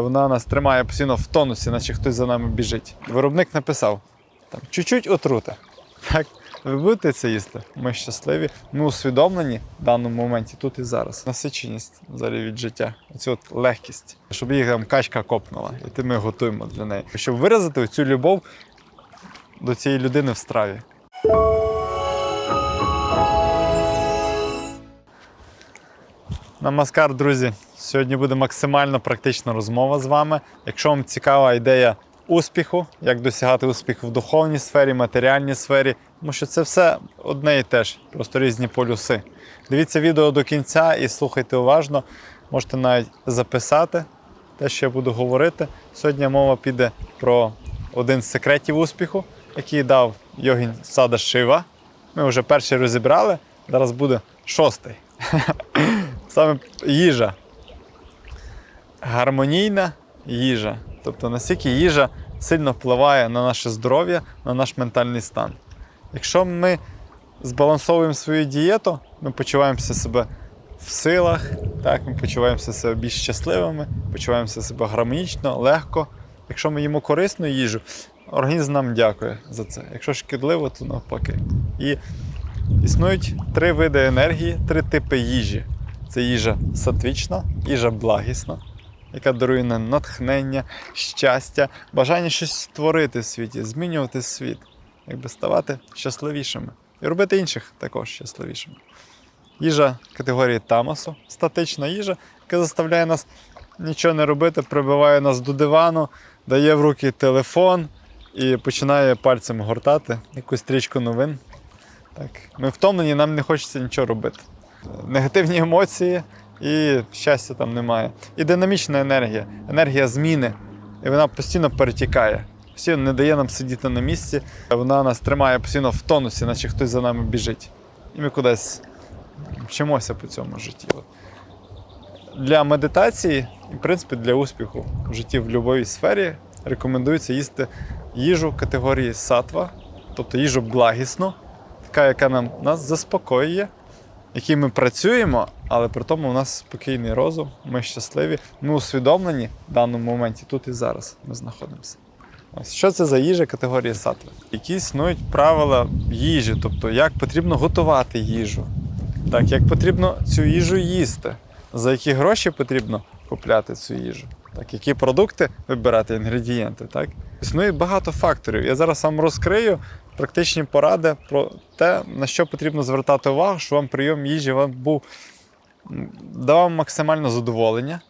Вона нас тримає постійно в тонусі, наче хтось за нами біжить. Виробник написав: там чуть-чуть отрута. Так, ви будете це їсти? Ми щасливі. Ми усвідомлені в даному моменті тут і зараз. Насиченість взагалі від життя, оцю от легкість, щоб їх там качка копнула, і ти ми готуємо для неї. Щоб виразити цю любов до цієї людини в страві. Намаскар, друзі. Сьогодні буде максимально практична розмова з вами. Якщо вам цікава ідея успіху, як досягати успіху в духовній сфері, матеріальній сфері, тому що це все одне і те ж, просто різні полюси. Дивіться відео до кінця і слухайте уважно. Можете навіть записати те, що я буду говорити. Сьогодні мова піде про один з секретів успіху, який дав Йогін Сада Шива. Ми вже перший розібрали, зараз буде шостий. Саме їжа. Гармонійна їжа. Тобто наскільки їжа сильно впливає на наше здоров'я, на наш ментальний стан. Якщо ми збалансовуємо свою дієту, ми почуваємося себе в силах, так, ми почуваємося себе більш щасливими, почуваємося себе гармонічно, легко. Якщо ми їмо корисну їжу, організм нам дякує за це. Якщо шкідливо, то навпаки. І існують три види енергії, три типи їжі. Це їжа сатвічна, їжа благісна, яка дарує нам натхнення, щастя, бажання щось створити в світі, змінювати світ, якби ставати щасливішими і робити інших також щасливішими. Їжа категорії тамасу, статична їжа, яка заставляє нас нічого не робити, прибиває нас до дивану, дає в руки телефон і починає пальцем гортати якусь стрічку новин. Так. Ми втомлені, нам не хочеться нічого робити. Негативні емоції і щастя там немає. І динамічна енергія, енергія зміни. І вона постійно перетікає, постійно не дає нам сидіти на місці. Вона нас тримає постійно в тонусі, наче хтось за нами біжить. І ми кудись вчимося по цьому житті. Для медитації, і в принципі для успіху в житті в будь-якій сфері рекомендується їсти їжу категорії сатва, тобто їжу благісну, така, яка нам нас заспокоює, якій ми працюємо, але при тому у нас спокійний розум, ми щасливі, ми усвідомлені в даному моменті тут і зараз ми знаходимося. Ось що це за їжа категорії сатви? Які існують правила їжі, тобто як потрібно готувати їжу, так, як потрібно цю їжу їсти, за які гроші потрібно купляти цю їжу, так, які продукти вибирати, інгредієнти. Так? Існує багато факторів. Я зараз вам розкрию практичні поради про те, на що потрібно звертати увагу, щоб вам прийом їжі вам був давав максимальне задоволення,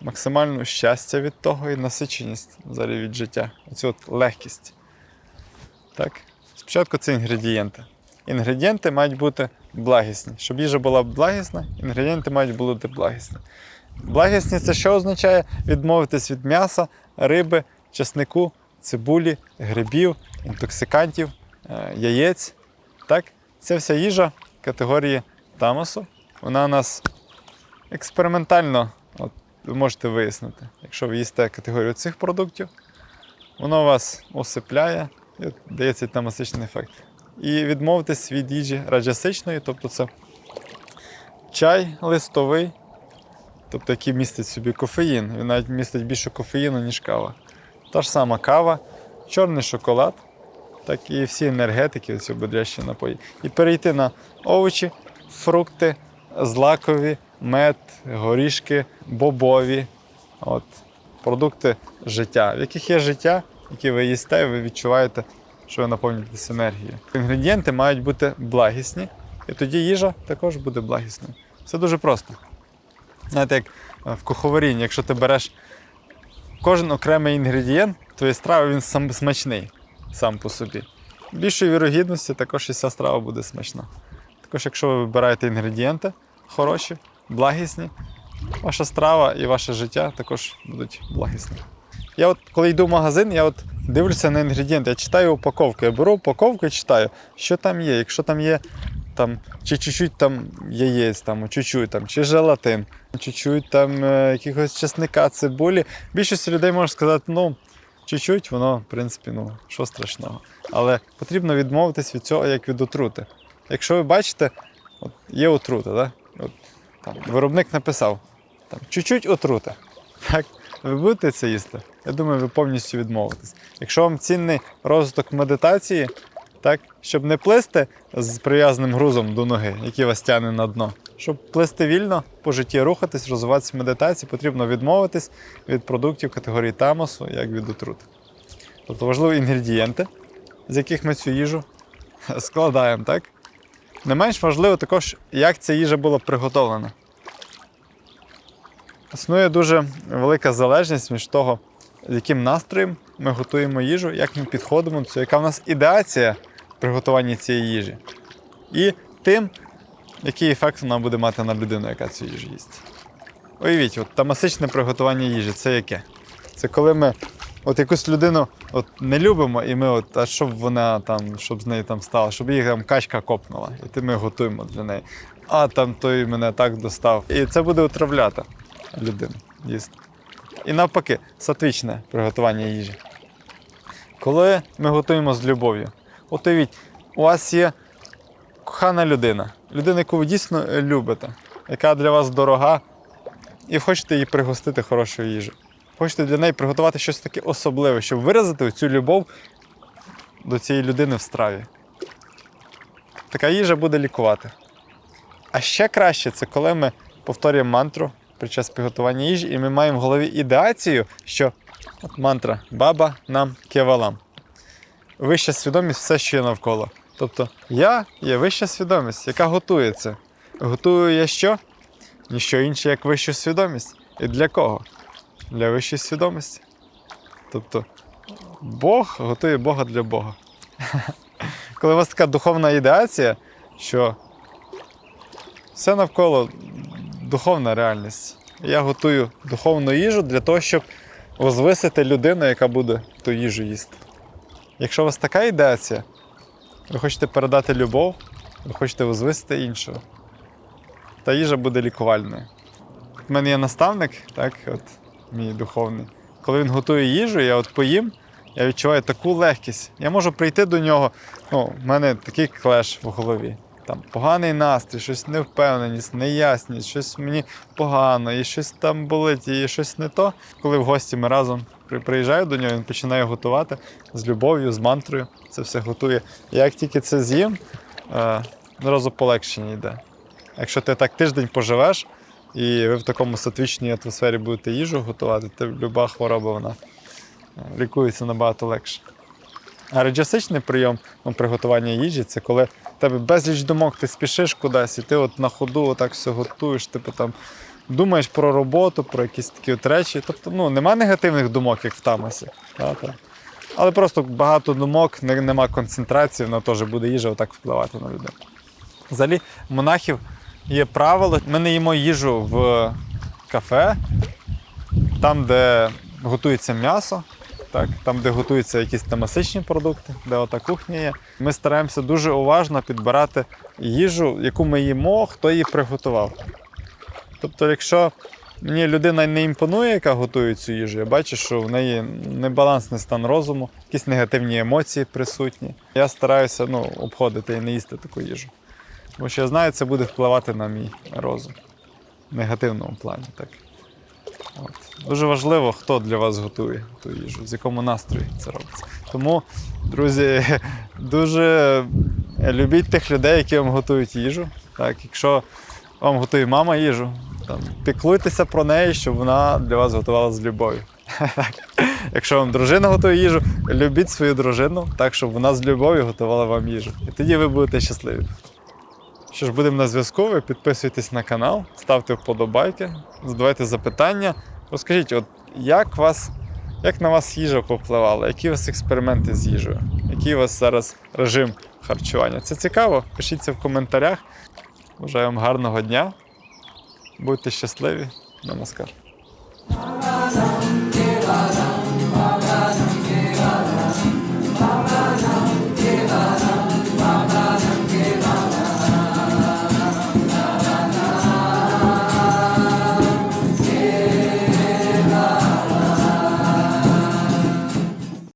максимальне щастя від того і насиченість взагалі від життя. Оцю от легкість. Так? Спочатку це інгредієнти. Інгредієнти мають бути благісні. Щоб їжа була благісна, інгредієнти мають бути благісні. Благісні це що означає? Відмовитись від м'яса, риби, чеснику, цибулі, грибів, інтоксикантів, е, яєць. Так? Це вся їжа категорії тамасу. Вона у нас експериментально, от, ви можете вияснити, якщо ви їсте категорію цих продуктів, воно вас осипляє і дається тамасичний ефект. І відмовитись від їжі раджасичної, тобто це чай листовий, тобто який містить собі кофеїн. Він навіть містить більше кофеїну, ніж кава. Та ж сама кава, чорний шоколад, так і всі енергетики, оці бодрящі напої. І перейти на овочі, фрукти, злакові, мед, горішки, бобові. От, продукти життя, в яких є життя, які ви їсте, і ви відчуваєте, що ви наповнюєтесь енергією. Інгредієнти мають бути благісні, і тоді їжа також буде благісною. Все дуже просто. Знаєте, як е, в куховарінні, якщо ти береш кожен окремий інгредієнт твоєї страви, він сам смачний сам по собі. Більшої вірогідності також і ця страва буде смачна. Також, якщо ви вибираєте інгредієнти хороші, благісні, ваша страва і ваше життя також будуть благісні. Я от коли йду в магазин, я от дивлюся на інгредієнти, я читаю упаковку. Я беру упаковку і читаю, що там є. Якщо там є там, чи чуть-чуть там яєць, там, чуть-чуть, там, чи желатин, чуть-чуть там е, якогось чесника, цибулі. Більшість людей може сказати, ну, чуть-чуть, воно, в принципі, ну, що страшного. Але потрібно відмовитись від цього як від отрути. Якщо ви бачите, от є отрута, да? от, там, виробник написав, там, чуть-чуть отрута. Так? ви будете це їсти? Я думаю, ви повністю відмовитесь. Якщо вам цінний розвиток медитації, так, щоб не плисти з прив'язаним грузом до ноги, який вас тягне на дно. Щоб плисти вільно, по житті рухатись, розвиватися в медитації, потрібно відмовитись від продуктів категорії тамосу, як від отрут. Тобто важливі інгредієнти, з яких ми цю їжу складаємо, так? Не менш важливо також, як ця їжа була приготовлена. Існує дуже велика залежність між того, з яким настроєм ми готуємо їжу, як ми підходимо до цього, яка в нас ідеація приготування цієї їжі, і тим, який ефект вона буде мати на людину, яка цю їжу їсть. Уявіть, от тамасичне приготування їжі це яке? Це коли ми от якусь людину от не любимо, і ми, от, а щоб вона там, щоб з нею там стало, щоб її там качка копнула, і ти ми готуємо для неї. А там той мене так достав. І це буде отравляти людину їсти. І навпаки, сатвічне приготування їжі. Коли ми готуємо з любов'ю, от уявіть, у вас є кохана людина, людина, яку ви дійсно любите, яка для вас дорога, і хочете її пригостити хорошою їжею. Хочете для неї приготувати щось таке особливе, щоб виразити цю любов до цієї людини в страві. Така їжа буде лікувати. А ще краще це коли ми повторюємо мантру під час приготування їжі, і ми маємо в голові ідеацію, що от мантра Баба нам кевалам. Вища свідомість все, що є навколо. Тобто я є вища свідомість, яка готується. Готую я що? Ніщо інше, як вищу свідомість. І для кого? Для вищої свідомості. Тобто Бог готує Бога для Бога. Коли у вас така духовна ідеація, що все навколо духовна реальність. Я готую духовну їжу для того, щоб возвисити людину, яка буде ту їжу їсти. Якщо у вас така ідеація, ви хочете передати любов, ви хочете возвисити іншого, та їжа буде лікувальною. У мене є наставник, так, от мій духовний. Коли він готує їжу, я от поїм, я відчуваю таку легкість. Я можу прийти до нього. Ну, в мене такий клеш в голові. Там поганий настрій, щось невпевненість, неясність, щось мені погано, і щось там болить, і щось не то. Коли в гості ми разом приїжджаю до нього, він починає готувати з любов'ю, з мантрою. Це все готує. Як тільки це з'їм, е, одразу полегшення йде. Якщо ти так тиждень поживеш, і ви в такому сатвічній атмосфері будете їжу готувати, то люба хвороба вона е, лікується набагато легше. А реджасичний прийом ну, приготування їжі це коли тебе безліч думок, ти спішиш кудись, і ти от на ходу отак все готуєш, типу там думаєш про роботу, про якісь такі от речі. Тобто ну, нема негативних думок, як в Тамасі. Та. Але просто багато думок, нема концентрації, вона теж буде їжа отак впливати на людину. Взагалі, монахів є правило, ми не їмо їжу в кафе, там, де готується м'ясо, так, там, де готуються якісь тамасичні продукти, де ота кухня є. Ми стараємося дуже уважно підбирати їжу, яку ми їмо, хто її приготував. Тобто, якщо мені людина не імпонує, яка готує цю їжу, я бачу, що в неї небалансний стан розуму, якісь негативні емоції присутні. Я стараюся ну, обходити і не їсти таку їжу. Тому що я знаю, це буде впливати на мій розум в негативному плані. Так. От. Дуже важливо, хто для вас готує ту їжу, з якому настрої це робиться. Тому, друзі, дуже любіть тих людей, які вам готують їжу. Так, якщо вам готує мама їжу, там, піклуйтеся про неї, щоб вона для вас готувала з любов'ю. Якщо вам дружина готує їжу, любіть свою дружину так, щоб вона з любов'ю готувала вам їжу. І тоді ви будете щасливі. Що ж, будемо на зв'язку. Ви підписуйтесь на канал, ставте вподобайки, задавайте запитання. Розкажіть, от як вас, як на вас їжа повпливала? Які у вас експерименти з їжею? Який у вас зараз режим харчування? Це цікаво. Пишіть це в коментарях. Бажаю вам гарного дня. Будьте щасливі. Намаскар.